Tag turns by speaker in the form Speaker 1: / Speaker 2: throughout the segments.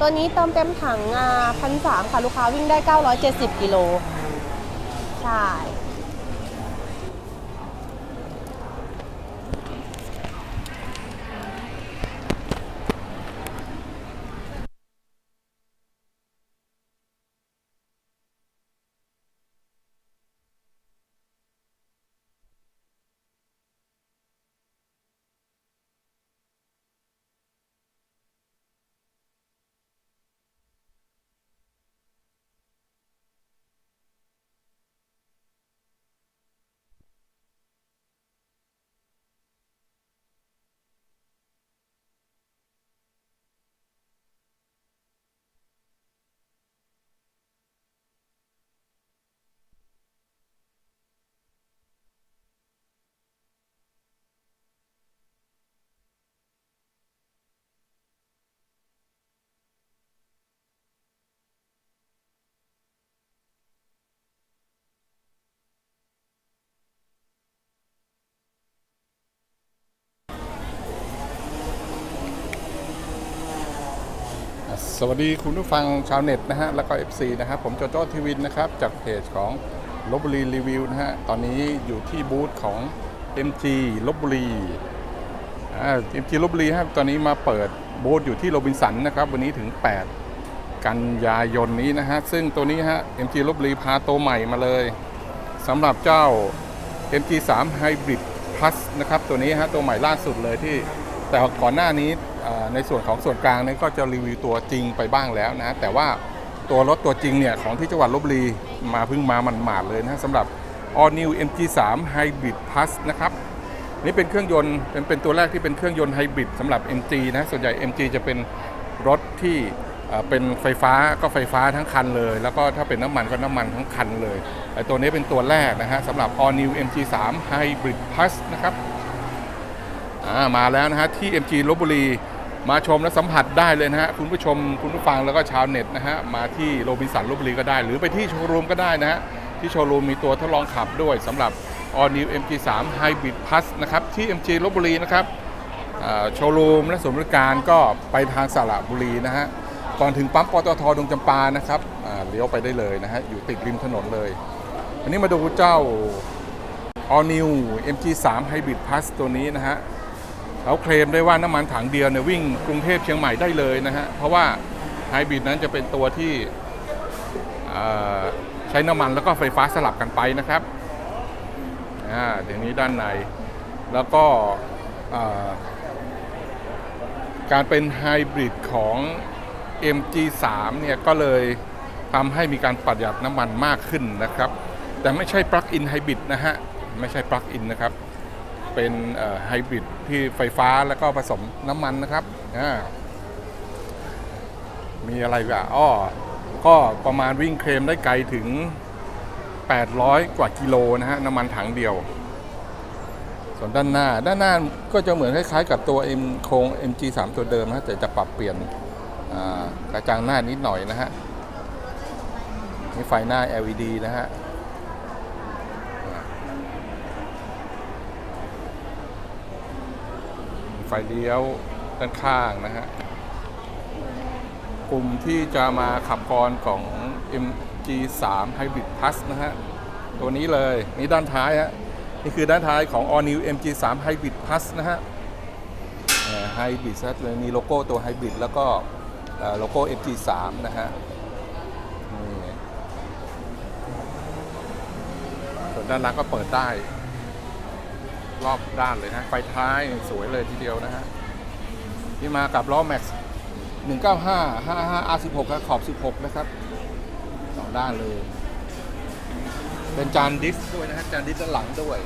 Speaker 1: ตัวนี้เติมเต็มถังอ่าพันสามค่ะ ลูกค้าวิ่งได้ 970 กิโล ใช่
Speaker 2: สวัสดีคุณผู้ฟังชาวเน็ตนะฮะ แล้วก็ FC นะครับผมโจโจ้ทีวินนะครับ จากเพจของลบบุรีรีวิวนะฮะ ตอนนี้อยู่ที่บูธของ MG ลบบุรีอ่า MG ลบบุรีครับตอนนี้มาเปิดบูธอยู่ที่โรบินสันนะครับ วันนี้ถึง 8 กันยายนนี้นะฮะ ซึ่งตัวนี้ฮะ MG ลบบุรีพาตัวใหม่มาเลยสำหรับเจ้า MG3 Hybrid Plus นะครับ ตัวนี้ฮะตัวใหม่ล่าสุดเลยที่แต่ก่อนหน้านี้ ในส่วนของส่วนกลางนี่ยก็จะรีวิวตัวจริงไปบ้างแล้วนะแต่ว่าตัวรถตัวจริงเนี่ยของที่จังหวัดลบบุรีมาเพิ่งมามันหมาดเลยนะสำหรับ All New MG3 Hybrid Plus นะครับนี่เป็นเครื่องยนต์เป็นเป็นตัวแรกที่เป็นเครื่องยนต์ไฮบริดสำหรับ MG นะส่วนใหญ่ MG จะเป็นรถที่เป็นไฟฟ้าก็ไฟฟ้าทั้งคันเลย แล้วก็ถ้าเป็นน้ำมันก็น้ำมันทั้งคันเลยแต่ตัวนี้เป็นตัวแรกนะฮะสำหรับ All New MG3 Hybrid Plus นะครับมาแล้วนะฮะที่ MG ลบบุรี มาชมและสัมผัสได้เลยนะฮะคุณผู้ชมคุณผู้ฟังแล้วก็ชาวเน็ตนะฮะมาที่โรบินสันลบบุรีก็ได้ หรือไปที่โชว์รูมก็ได้นะฮะที่โชว์รูมมีตัวทดลองขับด้วยสำหรับ All New MG3 Hybrid Plus นะครับที่ MG ลบบุรีนะครับโชว์รูมและศูนย์บริการก็ไปทางสระบุรีนะฮะก่อนถึงปั๊มปตทดงจำปานะครับเลี้ยวไปได้เลยนะฮะอยู่ติดริมถนนเลย อันนี้มาดูเจ้า All New MG3 Hybrid Plus ตัวนี้นะฮะ เขาเคลมได้ว่าน้ำมันถังเดียวเนี่ยวิ่งกรุงเทพเชียงใหม่ได้เลยนะฮะ เพราะว่าไฮบริดนั้นจะเป็นตัวที่ใช้น้ำมันแล้วก็ไฟฟ้าสลับกันไปนะครับอ่าเดี๋ยวนี้ด้านใน แล้วก็การเป็นไฮบริดของ MG3 เนี่ยก็เลยทำให้มีการประหยัดน้ำมันมากขึ้นนะครับ แต่ไม่ใช่ปลั๊กอินไฮบริดนะฮะ ไม่ใช่ปลั๊กอินนะครับ เป็นไฮบริดที่ไฟฟ้าแล้วก็ผสมน้ำมันนะครับ มีอะไรอะอ้อก็ประมาณวิ่งเคลมได้ไกลถึง 800 กว่ากิโลนะฮะ น้ำมันถังเดียว ส่วนด้านหน้า ด้านหน้าก็จะเหมือนคล้ายๆกับตัว M โครง MG3 ตัวเดิมนะแต่จะปรับเปลี่ยนกระจังหน้านิดหน่อยนะฮะนี่ไฟหน้า LED นะฮะ ไฟเลี้ยวด้านข้างนะฮะ กลุ่มที่จะมาขับกรของ MG3 Hybrid Plus นะฮะ ตัวนี้เลย นี่ด้านท้ายฮะ นี่คือด้านท้ายของ All New MG3 Hybrid Plus นะฮะไฮบริดเลยมีโลโก้ตัว Hybrid แล้วก็โลโก้ MG3 นะฮะส่วนด้านล่างก็เปิดได้ รอบด้านเลยนะ ไฟท้ายสวยเลยทีเดียวนะฮะที่มากับล้อแม็กซ์195 55 R16 ครับขอบ 16 นะครับสองด้านเลย เป็นจานดิสก์ด้วยนะฮะจานดิสก์ด้านหลังด้วย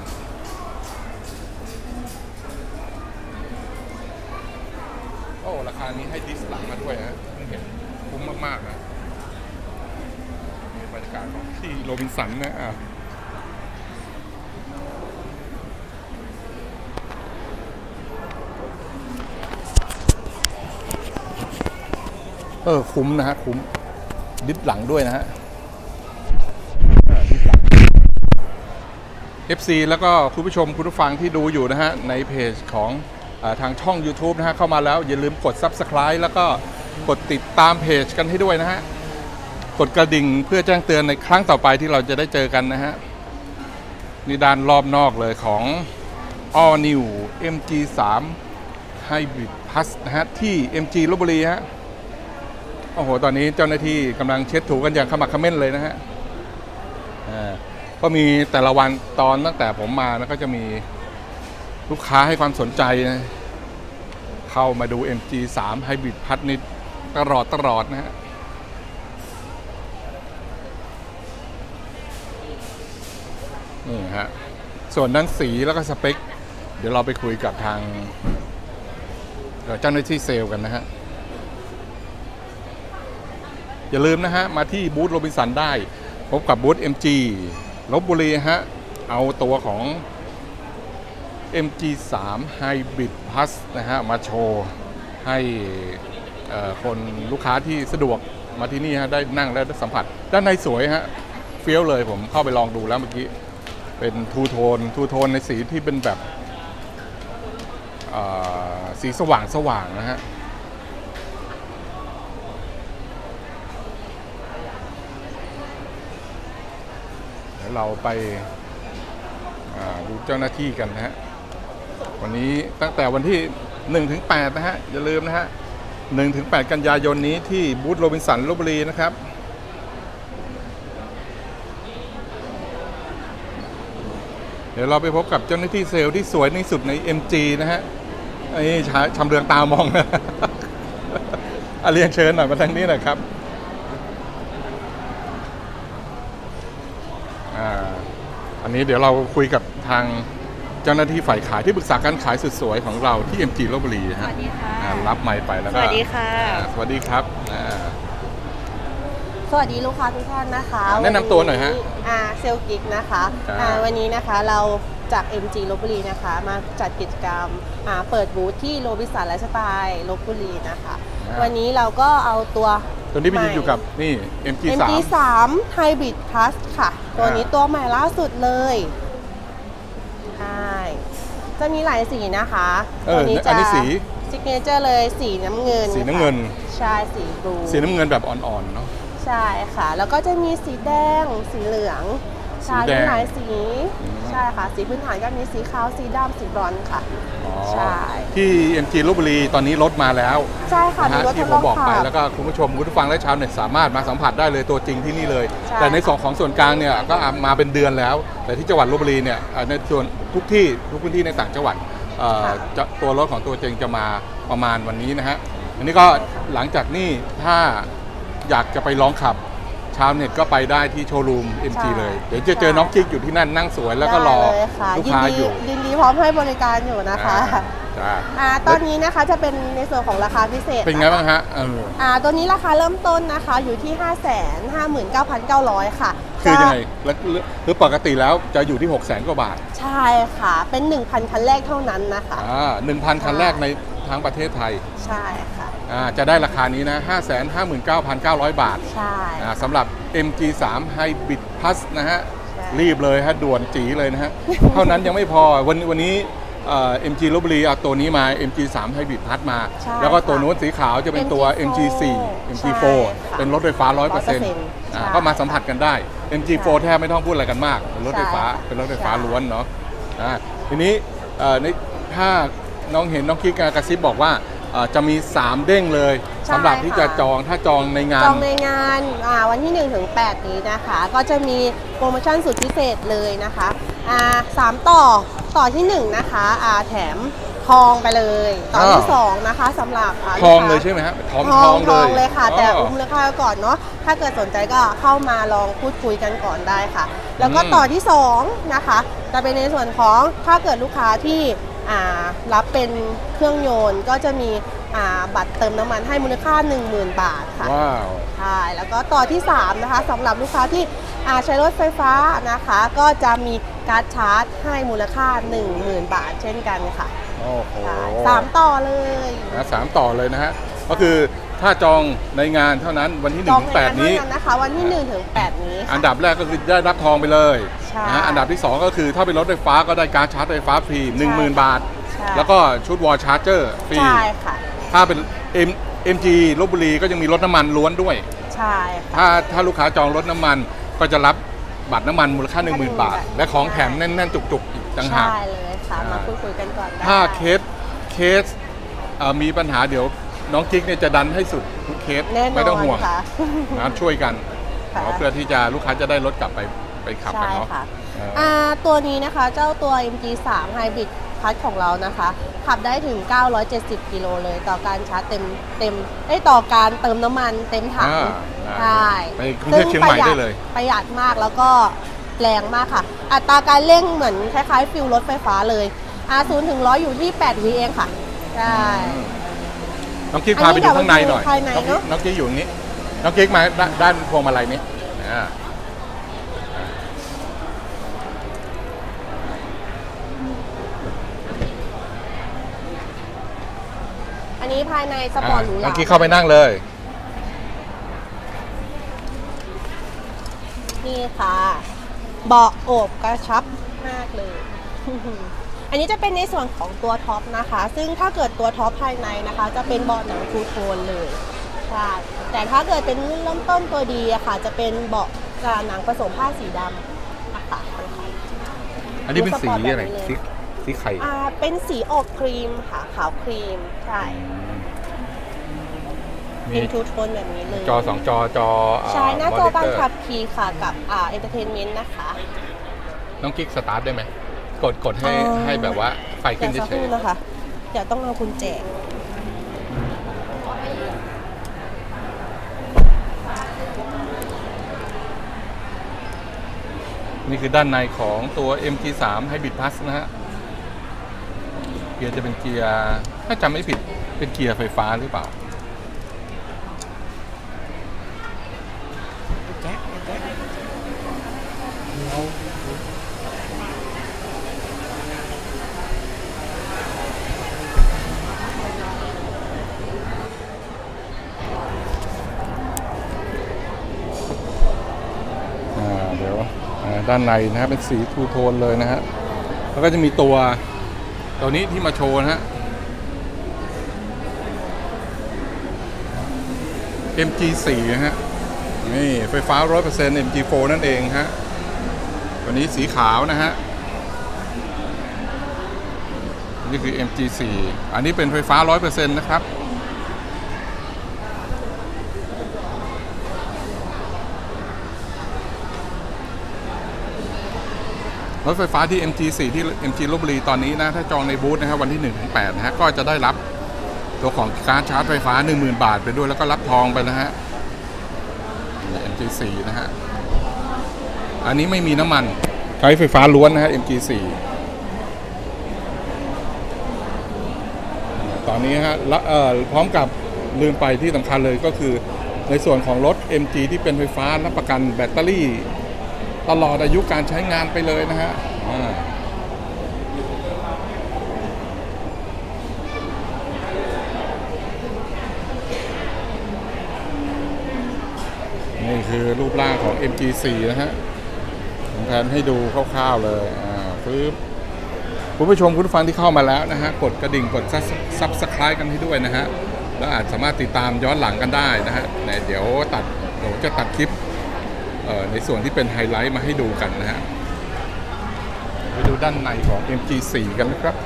Speaker 2: โอ้ราคานี้ให้ดิสก์หลังมาด้วยฮะเพิ่งเห็นคุ้มมากๆนะมีบรรยากาศของที่โรบินสันนะอะ เออคุ้มนะฮะคุ้มดิสหลังด้วยนะฮะอ่าดิสหลัง FC แล้วก็คุณผู้ชมคุณผู้ฟังที่ดูอยู่นะฮะ ในเพจของอาทางช่อง YouTube นะฮะ เข้ามาแล้ว อย่าลืมกด Subscribe แล้วก็กดติดตามเพจกันให้ด้วยนะฮะ กดกระดิ่งเพื่อแจ้งเตือนในครั้งต่อไปที่เราจะได้เจอกันนะฮะนี่ด้านรอบนอกเลยของ All New MG3 Hybrid Plus นะฮะ ที่ MG ลบบุรีฮะ โอ้โห ตอนนี้เจ้าหน้าที่กำลังเช็ดถูกันอย่างขมักขม้นเลยนะฮะอ่าก็มีแต่ละวันตอนตั้งแต่ผมมานะก็จะมีลูกค้าให้ความสนใจนะเข้ามาดู MG3 Hybrid Plus นี่ตลอดตลอดนะฮะนี่ฮะ ส่วนด้านสีแล้วก็สเปค เดี๋ยวเราไปคุยกับทางเจ้าหน้าที่เซลล์กันนะฮะ อย่าลืมนะฮะ มาที่บูธโรบินสันได้ พบกับบูธ MG ลบบุรีฮะ เอาตัวของ MG3 Hybrid Plus นะฮะ มาโชว์ให้คนลูกค้าที่สะดวกมาที่นี่ฮะ ได้นั่งและได้สัมผัส ด้านในสวยฮะ เฟี้ยวเลยผมเข้าไปลองดูแล้วเมื่อกี้ เป็นทูโทนทูโทนในสีที่เป็นแบบสีสว่างสว่างนะฮะ เราไปดูเจ้าหน้าที่กันนะฮะวันนี้ตั้งแต่วันที่1ถึง8นะฮะอย่าลืมนะฮะ1ถึง8กันยายนนี้ที่บูธโรบินสันลบบุรีนะครับเดี๋ยวเราไปพบกับเจ้าหน้าที่เซลล์ที่สวยที่สุดใน MG นะฮะไอ้ชาชำเรืองตามองนะอาเรียนเชิญหน่อยมาทางนี้หน่อยครับอ่าอั นนี้เดี๋ยวเราคุยกับทางเจ้าหน้าที่ฝ่ายขายที่ปรึกษาการขายสุดสวยของเราที่ MG ลบบุรีนะ
Speaker 1: ส
Speaker 2: ฮะ
Speaker 1: วัสดีค่ะ
Speaker 2: อ่ารับไมค์ไปแล้วก็
Speaker 1: สวัสดีค่ะ
Speaker 2: อ่าสวัสดีครับอ่า
Speaker 1: สวัสดีลูกค้าทุกท่านนะคะ
Speaker 2: แนะนำตัวหน่อยฮะ
Speaker 1: อ่าเซลกิกนะคะ
Speaker 2: ครับ
Speaker 1: อ่าวันนี้นะคะเราจาก MG ลบบุรีนะคะ มาจัดกิจกรรมอ่าเปิดบูธที่โรบินสันไลฟ์สไตล์ลบบุรีนะคะวันนี้เราก็เอาตัว
Speaker 2: ตัวนี้ไปยืนอยู่กับนี่ MG3
Speaker 1: MG3 Hybrid Plus ค่ะ ตัวนี้
Speaker 2: อ่า
Speaker 1: ตัวใหม่ล่าสุดเลยใช่จะมีหลายสีนะคะ
Speaker 2: เอ
Speaker 1: ตัว
Speaker 2: อ
Speaker 1: นี้
Speaker 2: อั
Speaker 1: จะ
Speaker 2: นนี้สี
Speaker 1: ซิกเนเจอร์เลยสีน้ำเงิน
Speaker 2: สีน้ำเงิน
Speaker 1: ค่ะใช่ สีบลู
Speaker 2: สีน้ำเงินแบบอ่อนๆเนาะ
Speaker 1: ใช่ค่ะ แล้วก็จะมีสีแดงสีเหลือง
Speaker 2: สี
Speaker 1: ใช่
Speaker 2: แดง
Speaker 1: มีหลายสี
Speaker 2: อืม
Speaker 1: ใช่ค่ะ สีพื้นฐานก็มีสีขาวสีดำสีบรอนซ์ค่ะ
Speaker 2: อ๋อ
Speaker 1: ใช่
Speaker 2: ที่ MG ลบบุรีตอนนี้รถมาแล้ว
Speaker 1: ใช่ค่ะ
Speaker 2: นะ
Speaker 1: มี
Speaker 2: ฮะ
Speaker 1: รถ
Speaker 2: ที่
Speaker 1: ทด
Speaker 2: ผ
Speaker 1: ล
Speaker 2: ม
Speaker 1: อง
Speaker 2: บอกไป
Speaker 1: ขับ
Speaker 2: แล้วก็คุณผู้ชมคุณผู้ฟังและชาวเน็ตสามารถมาสัมผัสได้เลยตัวจริงที่นี่เลย
Speaker 1: ใช่
Speaker 2: แต่ในส่วนของส่วนกลางเนี่ยก็มาเป็นเดือนแล้ว แต่ที่จังหวัดลบบุรีเนี่ยเอ่อในส่วนทุกที่ทุกพื้นที่ในต่างจังหวัดเอ่อจะตัวรถของตัวจริงจะมาประมาณวันนี้นะฮะอันนี้ก็หลังจากนี้ถ้าอยากจะไปลองขับ ชาวเน็ตก็ไปได้ที่โชว์รูม MG เลย เดี๋ยวจะเจอน้องกิ๊กอยู่ที่นั่นนั่งสวยแล้วก็รอ
Speaker 1: ได้เลยค่ะ
Speaker 2: ลูก
Speaker 1: ยิน
Speaker 2: ค้า
Speaker 1: ดี
Speaker 2: อยู่
Speaker 1: ยินดีพร้อมให้บริการอยู่นะคะ
Speaker 2: อ่าจ้า
Speaker 1: อ่าตอนนี้นะคะจะเป็นในส่วนของราคาพิเศษ
Speaker 2: เป็นไงะ
Speaker 1: คะ
Speaker 2: บ้างฮะเออ
Speaker 1: อ่าตัวนี้ราคาเริ่มต้นนะคะอยู่ที่ 5 5 9 9 9 0 0 ค่ะ
Speaker 2: คือยังไง
Speaker 1: จะ
Speaker 2: แล้วคือปกติแล้วจะอยู่ที่ 6 0 0 0 0 0 กว่าบาท
Speaker 1: ใช่ค่ะ เป็น 1,000 คันแรกเท่านั้นนะคะ
Speaker 2: อ่าหนึ่งพันคันแรกใน ทั้งประเทศไทย
Speaker 1: ใช่ค่ะ
Speaker 2: อ่าจะได้ราคานี้นะ 5 5 9 9 0 0 บาท
Speaker 1: ใช่
Speaker 2: อ่าสำหรับ MG3 Hybrid Plus นะฮะ
Speaker 1: ใช่
Speaker 2: รีบเลยฮะ ด่วนจีเลยนะฮะ เท่านั้นยังไม่พอวันวันนี้เอ่อ MG ลบบุรีเอาตัวนี้มา MG3 Hybrid Plus มา
Speaker 1: ใช่
Speaker 2: แล้วก็ตัว
Speaker 1: ค่ะ
Speaker 2: นู้นสีขาวจะเป็นตัว
Speaker 1: MG4
Speaker 2: MG4 MG4
Speaker 1: ใช่ค่ะ
Speaker 2: เป็นรถไฟฟ้า 100%อ่า
Speaker 1: ใช่
Speaker 2: ก็มาสัมผัสกันได้ MG4
Speaker 1: ใช่
Speaker 2: แทบไม่ต้องพูดอะไรกันมากเป็นรถไฟฟ้า
Speaker 1: ใช่
Speaker 2: เป็นรถไฟฟ้า
Speaker 1: ใช่
Speaker 2: ล้วนเนาะอ่าทีนี้เอ่อในถ้า น้องเห็นน้องคิกกระซิบบอกว่าเอ่อจะมี 3 เด้งเลย
Speaker 1: ใช่
Speaker 2: สำหรับที่จะ
Speaker 1: ค่ะ
Speaker 2: จองถ้าจองในงา
Speaker 1: จ
Speaker 2: น
Speaker 1: องในงานอ่าวันที่ 1 ถึง 8 นี้นะคะ ก็จะมีโปรโมชั่นสุดพิเศษเลยนะคะอ่าสามต่อต่อที่ 1 นะคะอ่าแถมทองไปเลย ต่อที่
Speaker 2: อ้าว
Speaker 1: 2 นะคะสำหรับา
Speaker 2: ทอง
Speaker 1: กค้า
Speaker 2: เลยใช่ไหมฮะทอง
Speaker 1: ทองทองเลยค่ะ แต่
Speaker 2: อ๋อ
Speaker 1: อุ้มราคาก่อนเนาะถ้าเกิดสนใจก็เข้ามาลองพูดคุยกันก่อนได้ค่ะ แล้วก็
Speaker 2: อืม
Speaker 1: ต่อที่ 2 นะคะ จะเป็นในส่วนของถ้าเกิดลูกค้าที่อ่า รับเป็นเครื่องยนต์ก็จะมีอ่าบัตรเติมน้ำมันให้มูลค่า 10,000 บาทค่ะ
Speaker 2: ว้าว
Speaker 1: ใช่แล้วก็ต่อที่ 3 นะคะสำหรับลูกค้าที่อ่าใช้รถไฟฟ้านะคะ ก็จะมีการ์ดชาร์จให้มูลค่า 10,000 บาทเช่นกันค่ะ
Speaker 2: โอ้โห
Speaker 1: ใช่สามต่อเลย
Speaker 2: นะสามต่อเลยนะฮะก็คือ ถ้าจองในงานเท่านั้นวันที่1
Speaker 1: จอง
Speaker 2: ถึง
Speaker 1: ในงาน
Speaker 2: 8นี้
Speaker 1: เท่านั้นนะคะวันที่1ถึง8นี้
Speaker 2: อัน
Speaker 1: ค่ะ
Speaker 2: ดับแรกก็คือได้รับทองไปเลย
Speaker 1: ใช่
Speaker 2: นะฮะอันดับที่ 2 ก็คือถ้าเป็นรถไฟฟ้าก็ได้การดชาร์จไฟฟ้าฟรี 10,000 บาท
Speaker 1: ใช่
Speaker 2: แล้วก็ชุดวอลชาร์เจอร์ฟรี
Speaker 1: ใช่ค่ะ
Speaker 2: ถ้าเป็น M MG ลบบุรีก็ยังมีรถน้ำมันล้วนด้วย
Speaker 1: ใช่ค่ะ
Speaker 2: ถ้าถ้าลูกค้าจองรถน้ำมันก็จะรับบัตรน้ำมันมูลค่า 1 0,000
Speaker 1: 10,000
Speaker 2: บาท และของแถมแน่นๆ จุกๆอีกต่างหาก
Speaker 1: ใช่เลยค่ะมาพูดคุยกันก่อนได้
Speaker 2: ถ้าเคสเคสเอ่อมีปัญหาเดี๋ยว น้องกิ๊กเนี่ยจะดันให้สุดทุกเคส
Speaker 1: แน่นอน
Speaker 2: ไม่ต้องห่วง
Speaker 1: ค่ะ
Speaker 2: นะครับช่วยกัน
Speaker 1: ค่ะ
Speaker 2: เนาะเพื่อที่จะลูกค้าจะได้รถกลับไปไปขับกั
Speaker 1: ใช่
Speaker 2: นเนาะ
Speaker 1: ค่ะ
Speaker 2: เออ
Speaker 1: อ่าตัวนี้นะคะเจ้าตัว MG3 Hybrid พัทของเรานะคะ ขับได้ถึง 970 กิโลเลย ต่อการชาร์จเต็มเต็มไอยต่อการเติมน้ำมันเต็มถัง
Speaker 2: อ่า
Speaker 1: ใช่
Speaker 2: ไปกรุงเทพเชียงใหม่ได้เลย
Speaker 1: ประหยัดมากแล้วก็แรงมากค่ะ อัตราการเร่งเหมือนคล้ายๆฟิลรถไฟฟ้าเลยอาศูนย์ถึงร้อยอยู่ที่ 8วิเองค่ะ ใช่
Speaker 2: น้องกิ๊ก
Speaker 1: อัน
Speaker 2: พา
Speaker 1: นี้
Speaker 2: ไปดูข้างในหน่อย
Speaker 1: เดี๋ยวไปดูภายใน
Speaker 2: น้องกิ๊ก
Speaker 1: เนอะ
Speaker 2: น้องกิ๊กอยู่ตรงนี้ น้องกิ๊กมาด้านด้านพวงมาลัยนี้อ่า
Speaker 1: อันนี้ภายในสปอร์ตหรูห
Speaker 2: น้
Speaker 1: รา
Speaker 2: องกิ๊กเข้าไปนั่งเลย
Speaker 1: นี่ค่ะ เบาะโอบกระชับมากเลย อันนี้จะเป็นในส่วนของตัวท็อปนะคะ ซึ่งถ้าเกิดตัวท็อปภายในนะคะ จะเป็นเบาะหนังทูโทนเลยใช่แต่ถ้าเกิดเป็นรุ่นเริ่มต้นตัวดีอะค่ะ จะเป็นเบาะหนังผสมผ้าสีดำอะค่ะ
Speaker 2: อันนี้เป็นสี
Speaker 1: ดูสปอร์ตแบบ
Speaker 2: อะไร
Speaker 1: นี้เลย
Speaker 2: สีสีไข่
Speaker 1: อ่าเป็นสีออกครีมค่ะขาวครีมใช่
Speaker 2: มี
Speaker 1: เป็นทูโทนแบบนี้เลย
Speaker 2: จอสองจอจอ
Speaker 1: ใช่หน้าจอ
Speaker 2: ม
Speaker 1: บาน
Speaker 2: เตอร์
Speaker 1: ขับคีย์ค่ะกับอ่าเอนเตอร์เทนเมนต์นะคะ
Speaker 2: น้องกิ๊กสตาร์ทได้ไหม กดกดให้
Speaker 1: เอ่อ
Speaker 2: ให้แบบว่าไฟขึ้น
Speaker 1: เดี๋ยวสัก
Speaker 2: เฉ
Speaker 1: ครู่
Speaker 2: ย
Speaker 1: นะคะเดี๋ยวต้องเอาคุณแจก
Speaker 2: ๆนี่คือด้านในของตัว MG3 Hybrid Plus นะฮะ เกียร์จะเป็นเกียร์ถ้าจำไม่ผิดเป็นเกียร์ไฟฟ้าหรือเปล่าอ่ ด้านในนะฮะเป็นสีทูโทนเลยนะฮะแล้วก็จะมีตัวตัวนี้ที่มาโชว์นะฮะ MG4 นะฮะนี่ไฟฟ้า 100% MG4 นั่นเองฮะตัวนี้สีขาวนะฮะนี่คือ MG4 อันนี้เป็นไฟฟ้า 100%นะครับ รถไฟฟ้าที่ MG4 ที่ MG ลบบุรีตอนนี้นะ ถ้าจองในบูธนะครับวันที่1ถึง8นะฮะก็จะได้รับตัวของการชาร์จไฟฟ้า 10,000 บาทไปด้วยแล้วก็รับทองไปนะฮะ MG4 นะฮะ อันนี้ไม่มีน้ำมันใช้ไฟฟ้าล้วนนะฮะ MG4 ตอนนี้ฮะละเอ่อพร้อมกับลืมไปที่สำคัญเลยก็คือในส่วนของรถ MG ที่เป็นไฟฟ้ารับประกันแบตเตอรี่ ตลอดอายุการใช้งานไปเลยนะฮะนี่คือรูปร่างของ MG4 นะฮะผมแทนให้ดูคร่าวๆเลย อ่าปึ๊บคุณผู้ชมคุณผู้ฟังที่เข้ามาแล้วนะฮะ กดกระดิ่งกดซับสไครต์กันให้ด้วยนะฮะ แล้วอาจสามารถติดตามย้อนหลังกันได้นะฮะเดี๋ยวตัดเดี๋ยวจะตัดคลิป ในส่วนที่เป็นไฮไลท์มาให้ดูกันนะฮะไปดูด้านในของ MG4 กันนะครับ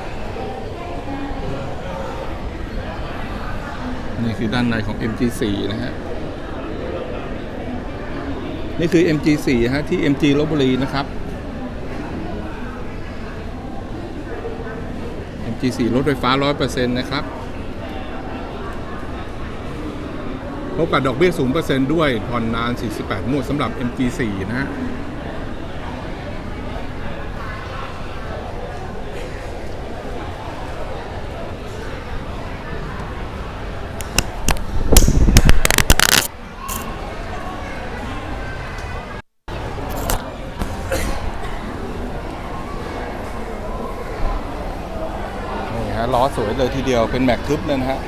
Speaker 2: นี่คือด้านในของ MG4 นะฮะนี่คือ MG4 ฮะที่ MG ลบบุรีนะครับ MG4 รถไฟฟ้า 100%นะครับ พบกับดอกเบี้ย 0%ด้วยผ่อนนาน 48งวดสำหรับ MG4 นะฮะนี่ฮะล้อสวยเลยทีเดียวเป็นแม็กทึบเลยนะฮะ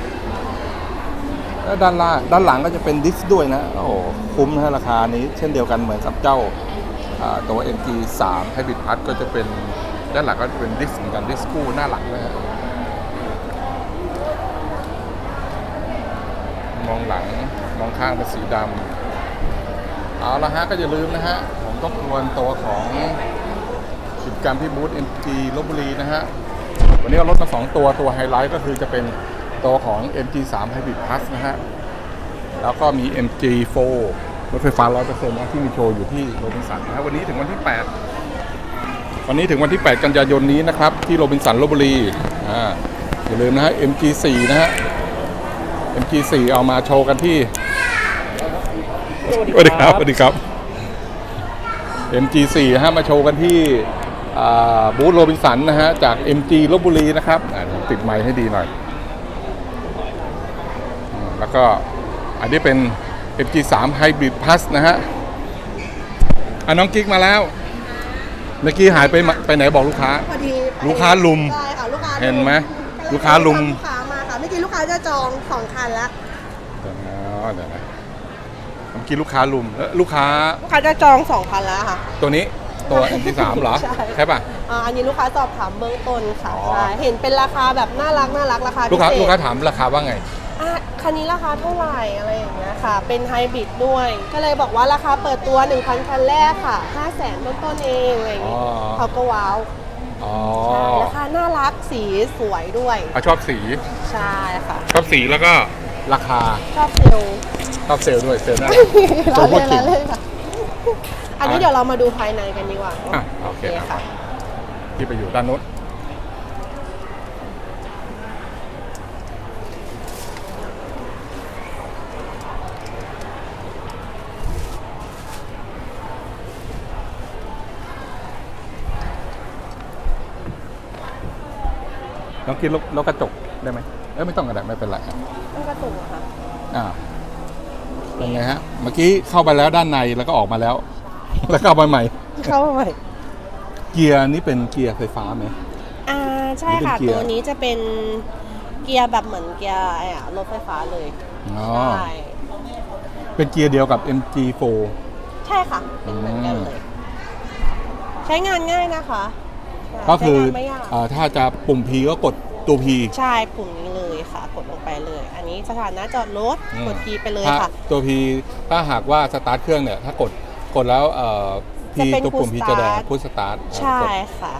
Speaker 2: แล้วด้านล่างด้านหลังก็จะเป็นดิสด้วยนะ โอ้โหคุ้มนะราคานี้ เช่นเดียวกันเหมือนกับเจ้าตัว MG3 Hybrid Plus ก็จะเป็นด้านหลังก็จะเป็นดิสเหมือนกันดิสคู่หน้าหลังนะฮะมองหลังมองข้างเป็นสีดำเอาละฮะก็อย่าลืมนะฮะ ผมต้องทวนตัวของกิจกรรมที่บูธ MG ลบบุรีนะฮะ วันนี้เอารถมา 2 ตัวตัวไฮไลท์ก็คือจะเป็น ตัวของ MG3 Hybrid Plus นะฮะ แล้วก็มี MG4 รถไฟฟ้า 100%นะที่มีโชว์อยู่ที่โรบินสันนะฮะวันนี้ถึงวันที่ 8 วันนี้ถึงวันที่ 8 กันยายนนี้นะครับ ที่โรบินสันลบบุรีอ่าอย่าลืมนะฮะ MG4 นะฮะ MG4 เอามาโชว์กันที่สวัสดีครับสวัสดีครับ MG4 ฮะมาโชว์กันที่บูธโรบินสันนะฮะจาก MG ลบบุรีนะครับติดไมค์ให้ดีหน่อย แล้วก็อันนี้เป็น MG3 Hybrid Plus นะฮะอะน้องกิ๊กมาแล้ว เมื่อกี้หายไปมาไปไหนบอกลูกค้า
Speaker 1: พอดีไป
Speaker 2: ลูกค้าลุม
Speaker 1: ใช่ค่ะลูกค้า
Speaker 2: เห็นไหมลูกค้าลุม
Speaker 1: ลูกค้ามาค่ะเมื่อกี้ลูกค้าจะจองสองคันแล้ว
Speaker 2: เดี๋ยวนะเดี๋ยวนะเมื่อกี้ลูกค้าลุมแล้วลูกค้า
Speaker 1: ลูกค้าจะจองสองคันแล้วค่ะ
Speaker 2: ตัวนี้ตัว MG3 เหรอ
Speaker 1: ใช่
Speaker 2: ใช่ป่ะ
Speaker 1: อ่าอันนี้ลูกค้าสอบถามเบื้องต้นค่ะ
Speaker 2: อ๋อ
Speaker 1: ใช่เห็นเป็นราคาแบบน่ารักน่ารักราคา
Speaker 2: ลูกค้า
Speaker 1: พิเศษ
Speaker 2: ลูกค้าถามราคาว่าไง
Speaker 1: อะคันนี้ราคาเท่าไหร่อะไรอย่างเงี้ยค่ะ เป็นไฮบริดด้วย ก็เลยบอกว่าราคาเปิดตัว 1,000 คันแรกค่ะ 5 0 0 0 0 0ต้นๆเองอะไรอย่าง
Speaker 2: อ๋อ
Speaker 1: เงี้ยเขาก็ว้าว
Speaker 2: อ๋อ
Speaker 1: ใช่ราคาน่ารักสีสวยด้วย
Speaker 2: อะชอบสี
Speaker 1: ใช่ค่ะ
Speaker 2: ชอบสีแล้วก็ราคา
Speaker 1: ชอบเซลล์
Speaker 2: ชอบเซลล์ด้วยเซลล์หน่า
Speaker 1: เรา
Speaker 2: พูด
Speaker 1: เล่น
Speaker 2: ถึง
Speaker 1: เราเล่นค่ะ อันนี้เดี๋ยวเรามาดูภายในกันดีกว่า
Speaker 2: อะโอเค
Speaker 1: ค่ะ
Speaker 2: ที่ไปอยู่ด้านโน้น น้องกินลกกระจกได้ไหมเอ้ยไม่ต้องกระดาษไม่เป็นไรอะ
Speaker 1: ต้องกระตุกเหรอค่ะ
Speaker 2: อ่าเป็นไงฮะ เมื่อกี้เข้าไปแล้วด้านในแล้วก็ออกมาแล้ว แล้วก็เอาไปใหม่
Speaker 1: เข้ามาใหม่
Speaker 2: เกียร์นี่เป็นเกียร์ไฟฟ้าไหม
Speaker 1: อ่าใช่ค่ะ
Speaker 2: นี่เป็นเกียร์
Speaker 1: ตัวนี้จะเป็นเกียร์แบบเหมือนเกียร์ไอ้อะรถไฟฟ้าเลย
Speaker 2: อ๋อ
Speaker 1: ใช่
Speaker 2: เป็นเกียร์เดียวกับ MG4
Speaker 1: ใช่ค่ะเป็นเหมือนกันเลย ใช้งานง่ายนะคะใช่
Speaker 2: ก็คือ
Speaker 1: ใช้งานไม่ยาก
Speaker 2: เอ่อถ้าจะปุ่ม P ก็กดตัว P
Speaker 1: ใช่ปุ่มนี้เลยค่ะ กดลงไปเลย อันนี้สถานะจอดรถ
Speaker 2: อืม
Speaker 1: กดคีย์ไปเลย
Speaker 2: ถ้า
Speaker 1: ค่ะ
Speaker 2: ตัว P ถ้าหากว่าสตาร์ทเครื่องเนี่ยถ้ากดกดแล้วเอ่อ P
Speaker 1: จะเป็น
Speaker 2: ตัวปุ่ม P
Speaker 1: push
Speaker 2: จะแดง
Speaker 1: start
Speaker 2: พุชสตาร์ท
Speaker 1: ใช่ค่ะ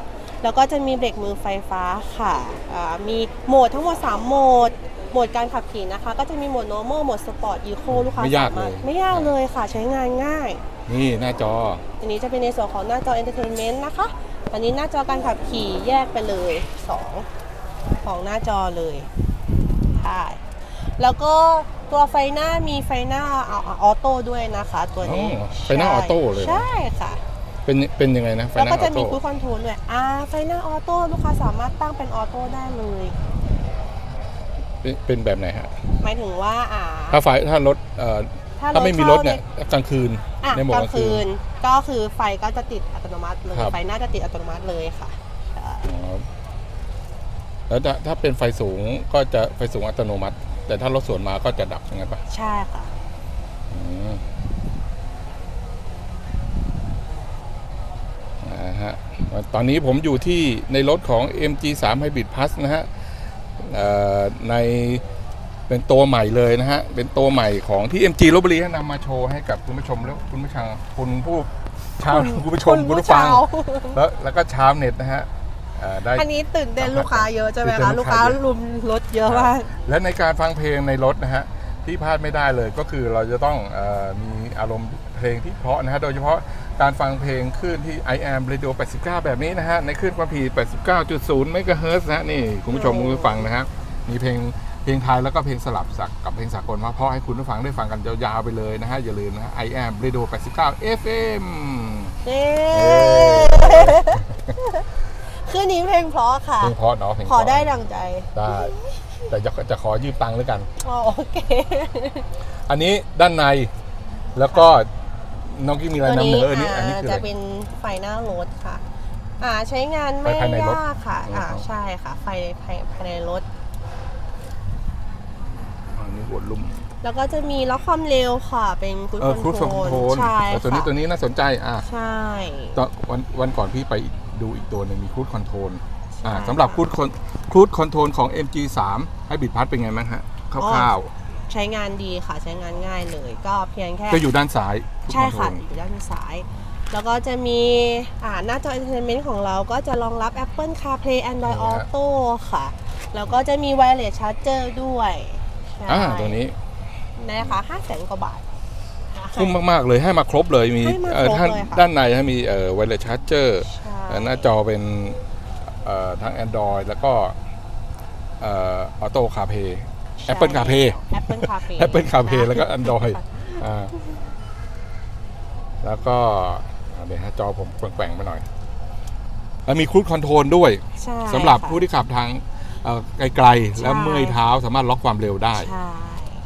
Speaker 1: แล้วก็จะมีเบรกมือไฟฟ้าค่ะอ่ามีโหมดทั้งหมด 3 โหมด โหมดการขับขี่นะคะ ก็จะมีโหมด normal โหมด sport eco ลูกค้า
Speaker 2: ไม่ยาก
Speaker 1: ส
Speaker 2: เล
Speaker 1: รถ
Speaker 2: ย
Speaker 1: ไม่ยากเลยค่ะ ใช้งานง่าย
Speaker 2: นี่หน้าจอ
Speaker 1: อันนี้จะเป็นในส่วนของหน้าจอ entertainment นะคะ อันนี้หน้าจอการขับขี่แยกไปเลย2ของหน้าจอเลยใช่แล้วก็ตัวไฟหน้ามีไฟหน้าออโต้ด้วยนะคะ ตัวนี้
Speaker 2: อ๋อไฟหน้าออโต้เลยเหรอ
Speaker 1: ใช่ค่ะ
Speaker 2: เป็นเป็นยังไงนะไฟ
Speaker 1: แล้ว
Speaker 2: หน้า
Speaker 1: ก็
Speaker 2: อ
Speaker 1: จะ
Speaker 2: อ
Speaker 1: มี
Speaker 2: โต้
Speaker 1: คูคอนโทรลด้วยอ่าไฟหน้าออโต้ลูกค้าสามารถตั้งเป็นออโต้ได้เลย
Speaker 2: เป็นเป็นแบบไหนฮะ
Speaker 1: หมายถึงว่าอ่า
Speaker 2: ถ้าไฟถ้ารถเอ่อ ถ้าไม่มีรถเนี่ยกลางคืน
Speaker 1: อะ
Speaker 2: ในโหมด
Speaker 1: ก
Speaker 2: ก
Speaker 1: ลา
Speaker 2: ลางง
Speaker 1: คื
Speaker 2: คื
Speaker 1: น
Speaker 2: น
Speaker 1: ก็คือไฟก็จะติดอัตโนมัติเลย
Speaker 2: ครับ
Speaker 1: ไฟหน้าจะติดอัตโนมัติเลยค่ะใช่
Speaker 2: อ๋อแล้วถ้าถ้าเป็นไฟสูงก็จะไฟสูงอัตโนมัติ แต่ถ้ารถสวนมาก็จะดับอย่างนั้นปะ
Speaker 1: ใช่ค่ะ
Speaker 2: อืมนะฮะตอนนี้ผมอยู่ที่ในรถของ MG3 Hybrid Plus นะฮะเอ่อใน เป็นตัวใหม่เลยนะฮะ เป็นตัวใหม่ของที่ MG ลบบุรีนำมาโชว์ให้กับคุณผู้ชมแล้วคุณผู้ชมคุณผู้ชาวคุณผู้ชมคุณผู้ฟัง
Speaker 1: ชาว
Speaker 2: แล้วแล้วก็ชาวเน็ตนะฮะเอ่อได้
Speaker 1: อันนี้ตื่นเต้นลูกค้าเยอะใช่ไหม
Speaker 2: ตื่นเต้
Speaker 1: คะ
Speaker 2: นลู
Speaker 1: ลู
Speaker 2: ก
Speaker 1: ก
Speaker 2: ค้า
Speaker 1: ค้า
Speaker 2: เยอะ
Speaker 1: รุมรถเยอะมาก
Speaker 2: และในการฟังเพลงในรถนะฮะที่พลาดไม่ได้เลยก็คือเราจะต้องเออมีอารมณ์เพลงที่เพราะนะฮะโดยเฉพาะการฟังเพลงคลื่นที่ I am Radio 89 แบบนี้นะฮะในคลื่นความถี่ 89.0 เมกะเฮิรตซ์นะฮะนี่คุณผู้ชม
Speaker 1: โอ้
Speaker 2: คุณผู้ฟังนะฮะมีเพลง เพลงไทยแล้วก็เพลงสลับสักกับเพลงสากลมาเพราะให้คุณผู้ฟังได้ฟังกันยาวๆไปเลยนะฮะ อย่าลืมนะฮะ I am Radio 89 FM
Speaker 1: เย้คืนนี้เพลงเพราะค่ะ
Speaker 2: เพลงเพราะเนาะเพลง
Speaker 1: ข
Speaker 2: เพ
Speaker 1: อ
Speaker 2: ราะ
Speaker 1: ได้ดังใจ
Speaker 2: ได้ แต่จะจะขอยืมตังค์แล้วกัน
Speaker 1: อ๋อโอเค
Speaker 2: อันนี้ด้านในแล้วก็น้องกี้มีอะไร
Speaker 1: ตัวนำนี้
Speaker 2: เหนืออันนี้อันนี้
Speaker 1: อ่า
Speaker 2: คือ
Speaker 1: จะ
Speaker 2: อะไร
Speaker 1: เป็นไฟหน้ารถค่ะ อ่าใช้งานไม่
Speaker 2: ไฟภายในรถ
Speaker 1: ยากค่ะ อ่า
Speaker 2: อ๋อ
Speaker 1: ใช่ค่ะ ไฟภายภายในรถ
Speaker 2: อันนี้หัวลุ่ม
Speaker 1: แล้วก็จะมีล็อกความเร็วค่ะ เป็นคู
Speaker 2: เออครู
Speaker 1: ค
Speaker 2: ส
Speaker 1: อน
Speaker 2: ม
Speaker 1: โทร
Speaker 2: โท
Speaker 1: ล
Speaker 2: น
Speaker 1: ใช่
Speaker 2: เออตัวนี้
Speaker 1: ค่ะ
Speaker 2: ตัวนี้น่าสนใจอะ
Speaker 1: ใช่
Speaker 2: ตอนวันวันก่อนพี่ไปดูอีกตัวหนึ่งมีครูดคอนโทรลอ่า
Speaker 1: ใช่
Speaker 2: สำหรับครูดคอนครูดคอนโทรลของ MG3 ให้บิดพัดเป็นไงบ้างฮะคร่าว
Speaker 1: ใช้งานดีค่ะใช้งานง่ายเลย ก็เพียงแค่
Speaker 2: จะอยู่ด้านซ้าย
Speaker 1: ใช่ค่ะ
Speaker 2: ณ
Speaker 1: อยู่ด้านซ้าย แล้วก็จะมีอ่าหน้าจอ Entertainment ของเราก็จะรองรับ Apple CarPlay Android Auto ค่ะ แล้วก็จะมี Wireless Charger ด้วยใช่
Speaker 2: อ่าตัวนี้
Speaker 1: นะคะ5แสนกว่าบาทนะคะ
Speaker 2: คุ้มมาก ๆ เลยให้มาครบเลยมี
Speaker 1: ให้มาครบ
Speaker 2: เอ่อท่าน
Speaker 1: เลยค่ะ
Speaker 2: ด้านในฮะมีเอ่อไวเลสชาร์เจอร์
Speaker 1: ใช่
Speaker 2: หน้าจอเป็นเอ่อทั้ง Android แล้วก็เอ่อออโต้คาเพย์ Apple CarPlay
Speaker 1: Apple CarPlay
Speaker 2: Apple CarPlay แล้วก็ Android อ่าแล้วก็อ่าเดี๋ยวฮะจอผมแกว่งๆไปหน่อย แล้วมีครู i คอนโทรลด้วย
Speaker 1: ใช่
Speaker 2: สำหรับ
Speaker 1: ค่ะ
Speaker 2: ผู้ที่ขับทาง เอ่อไกลๆ แล้ว
Speaker 1: ใช่
Speaker 2: เมื่อยเท้าสามารถล็อกความเร็วได้
Speaker 1: ใช่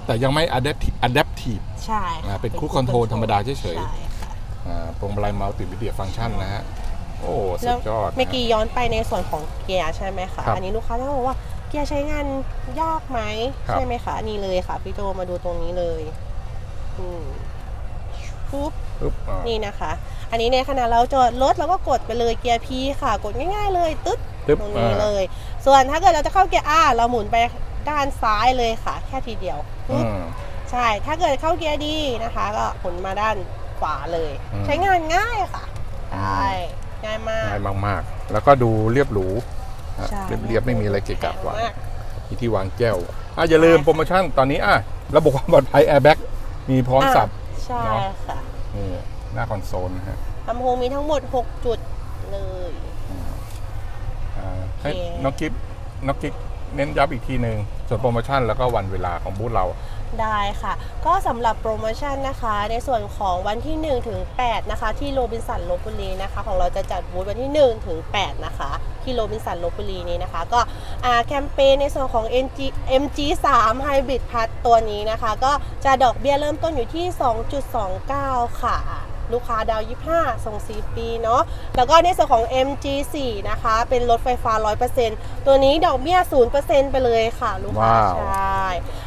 Speaker 2: แต่ยังไม่ adaptive adaptive
Speaker 1: ใช่ค่ะ
Speaker 2: อ่าเป็น cruise control ธรรมดาเฉยๆ
Speaker 1: ใช่ค่ะ
Speaker 2: อ่าพวงมาลัยมัลติมีเดียฟังก์ชันนะฮะ โอ้ สุ
Speaker 1: แล้ว
Speaker 2: ดยอดนะ
Speaker 1: เมื่อกี้ย้อนไปในส่วนของเกียร์ใช่ไหมคะ
Speaker 2: ครับ
Speaker 1: อันนี้ลูกค้าจะบอกว่าเกียร์ใช้งานยากไหม
Speaker 2: ครับ
Speaker 1: ใช่ไหมคะนี่เลยค่ะพี่โจมาดูตรงนี้เลยอืมปุ๊บ
Speaker 2: ปึ๊บอ่า
Speaker 1: นี่นะคะ อันนี้ในขณะเราจอดรถเราก็กดไปเลยเกียร์ P ค่ะ กดง่าย ๆ เลย ตึ๊ด
Speaker 2: ปึ๊บ
Speaker 1: ตรง
Speaker 2: อ่า
Speaker 1: นี้เลย ส่วนถ้าเกิดเราจะเข้าเกียร์ R เราหมุนไปด้านซ้ายเลยค่ะ แค่ทีเดียว
Speaker 2: อื
Speaker 1: ปึ๊บ
Speaker 2: ม
Speaker 1: ใช่ ถ้าเกิดเข้าเกียร์ดีนะคะ ก็หมุนมาด้านขวาเลย
Speaker 2: อืม
Speaker 1: ใช้งานง่ายค่ะใช่ง่ายมาก
Speaker 2: ง่ายมากๆ แล้วก็ดูเรียบหรูฮะ
Speaker 1: ใช่
Speaker 2: เรียบๆไม่มีอะไรเกะกะ
Speaker 1: แพง
Speaker 2: กว่า
Speaker 1: มาก
Speaker 2: มีที่วางแก้วอะอย่าลืมโปรโมชั่นตอนนี้อะระบบความปลอดภัย Airbag มีพร้อมสับ
Speaker 1: ใช่
Speaker 2: เนอะ
Speaker 1: ค่ะ
Speaker 2: นี่หน้าคอนโซลนะฮะ
Speaker 1: ลำโพงมีทั้งหมด 6 จุดเลย
Speaker 2: อ่า ให้
Speaker 1: โอเค
Speaker 2: น้องกิฟน้องกิฟเน้นย้ำอีกทีหนึ่งส่วนโปรโมชั่นแล้วก็วันเวลาของบูธเรา
Speaker 1: ได้ค่ะ ก็สำหรับโปรโมชั่นนะคะ ในส่วนของวันที่ 1 ถึง 8 นะคะ ที่โรบินสันลบบุรีนะคะ ของเราจะจัดบูธวันที่ 1 ถึง 8 นะคะ ที่โรบินสันลบบุรีนี้นะคะ ก็อ่าแคมเปญในส่วนของ MG MG3 Hybrid Plus ตัวนี้นะคะ ก็จะดอกเบี้ยเริ่มต้นอยู่ที่ 2.29 ค่ะ ลูกค้าดาว 25 ส่ง 4 ปีเนาะแล้วก็ในส่วนของ MG4 นะคะ เป็นรถไฟฟ้า 100%ตัวนี้ดอกเบี้ย 0%ไปเลยค่ะ ลูกค้า
Speaker 2: ว้าว
Speaker 1: ใช่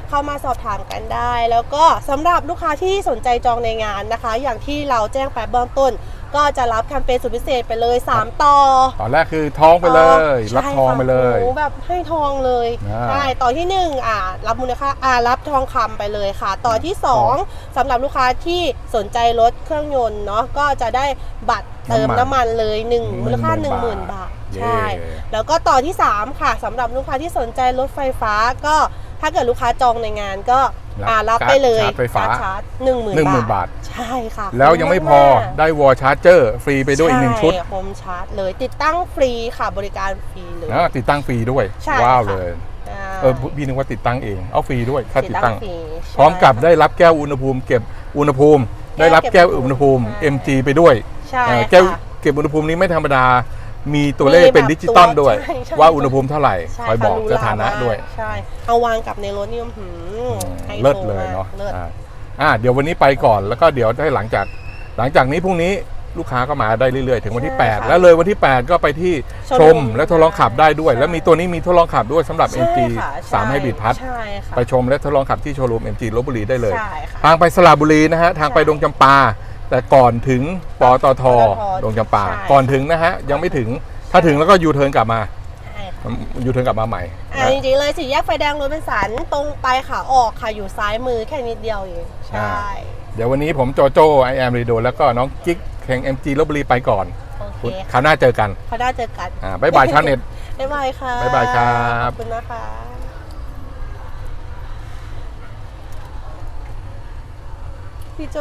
Speaker 1: เข้ามาสอบถามกันได้ แล้วก็สำหรับลูกค้าที่สนใจจองในงานนะคะ อย่างที่เราแจ้งไปเบื้องต้น ก็จะรับแคมเปญสุดพิเศษไปเลย 3 ต่อ
Speaker 2: ตอนแรกคือท้องไปเลย รับทองไปเลย
Speaker 1: โอ้แบบให้ทองเลย
Speaker 2: อ่า
Speaker 1: ใช่ต่อที่หนึ่งอ่า รับมูลค่าอ่ารับทองคำไปเลยค่ะ ต่อที่สองสำหรับลูกค้าที่สนใจรถเครื่องยนต์เนาะก็จะได้บัตรเติม
Speaker 2: น้ำมัน
Speaker 1: น้ำมันเลยหนึ่งมูลค่า
Speaker 2: 10,000
Speaker 1: 10,000บาท
Speaker 2: เย้
Speaker 1: ใช่แล้วก็ต่อที่ 3 ค่ะสำหรับลูกค้าที่สนใจรถไฟฟ้าก็ถ้าเกิดลูกค้าจองในงานก็
Speaker 2: รับ
Speaker 1: อ่ารับไปเลย
Speaker 2: การ์ดชาร์จไฟฟ้า
Speaker 1: การ์ดชาร์จหนึ่งหมื่น
Speaker 2: 10,000บาท
Speaker 1: ใช่ค่ะ
Speaker 2: แล้วยังไม่พอได้วอลชาร์เจอร์ฟรีไปด้วยอีกหนึ่งชุด
Speaker 1: โฮมชาร์จเลยติดตั้งฟรีค่ะบริการฟรีเลย
Speaker 2: นะติดตั้งฟรีด้วย
Speaker 1: ใช่
Speaker 2: ว้าว
Speaker 1: ค่ะ
Speaker 2: เลย
Speaker 1: ใช่
Speaker 2: เออพี่นึกว่าติดตั้งเองเอาฟรีด้วยค่าติดตั้ง
Speaker 1: ฟรี
Speaker 2: พร้อมกับ
Speaker 1: ใช่
Speaker 2: ได้รับแก้วอุณหภูมิ เก็บอุณหภูมิ ได้รับแก้วอุณหภูมิ
Speaker 1: ใช่
Speaker 2: MG ไปด้วย
Speaker 1: ใช่
Speaker 2: เออแก้ว
Speaker 1: ค่ะ
Speaker 2: เก็บอุณหภูมินี้ไม่ธรรมดา มีตัวเลข
Speaker 1: มีแบบ
Speaker 2: เป็นดิจิตอลด้วย
Speaker 1: ใช่ใช่
Speaker 2: ว่าอุณหภูมิเท่าไหร่
Speaker 1: ใช่
Speaker 2: คอยบอก
Speaker 1: ค่ะ
Speaker 2: สถานะ
Speaker 1: รู้
Speaker 2: ด้วย
Speaker 1: ใช่เอาวางกับในรถนี่อื้อหือไฮโซ
Speaker 2: เลิศเลยเนาะ
Speaker 1: มกเลิศ
Speaker 2: อ่าอ่าเดี๋ยววันนี้ไปก่อนแล้วก็เดี๋ยวได้หลังจาก หลังจากนี้พรุ่งนี้ลูกค้าก็มาได้เรื่อยๆ ถึงวันที่
Speaker 1: ใช่ค่ะ
Speaker 2: 8 แล้วเลยวันที่ 8 ก็ไปที่
Speaker 1: โชว์
Speaker 2: ช
Speaker 1: รู
Speaker 2: ม
Speaker 1: ม
Speaker 2: และทดลองขับได้ด้วย
Speaker 1: ใช่
Speaker 2: แล้วมีตัวนี้มีทดลองขับด้วยสำหรับ
Speaker 1: ใช่
Speaker 2: MG
Speaker 1: ค่ะ
Speaker 2: 3ให้บิดพัด
Speaker 1: ใช่ค่ะ
Speaker 2: ไปชมและทดลองขับที่โชว์รูม MG ลบบุรีได้เลย
Speaker 1: ใช่ค่ะ
Speaker 2: ทางไปสระบุรีนะฮะ ทางไป
Speaker 1: ใช่
Speaker 2: ดงจำปา แต่ก่อนถึงปตท
Speaker 1: ปตท
Speaker 2: ดงจำปา
Speaker 1: ใช่
Speaker 2: ก่อนถึงนะฮะ ยังไม่ถึงถ้าถึงแล้วก็ยูเทิร์นกลับมา
Speaker 1: ใช่ค่ะ
Speaker 2: ยูเทิร์นกลับมาใหม่
Speaker 1: อ่าจริงๆเลยสี่แยกไฟแดงรถเป็นสันตรงไปขาออกค่ะอยู่ซ้ายมือแค่นิดเดียวเองใช่
Speaker 2: เดี๋ยววันนี้ผมโจโจ้ไอแอมรีโดแล้วก็น้องกิ๊กแข่ง MG ลบบุรีไปก่อน
Speaker 1: โอเค
Speaker 2: คราวหน้าเจอกัน
Speaker 1: เขาได้เจอกัน
Speaker 2: อ่าบ๊ายบายชาวเน็ต
Speaker 1: บ๊ายบายค่ะ
Speaker 2: บ๊ายบายครับ
Speaker 1: ขอบคุณนะคะพี่โจ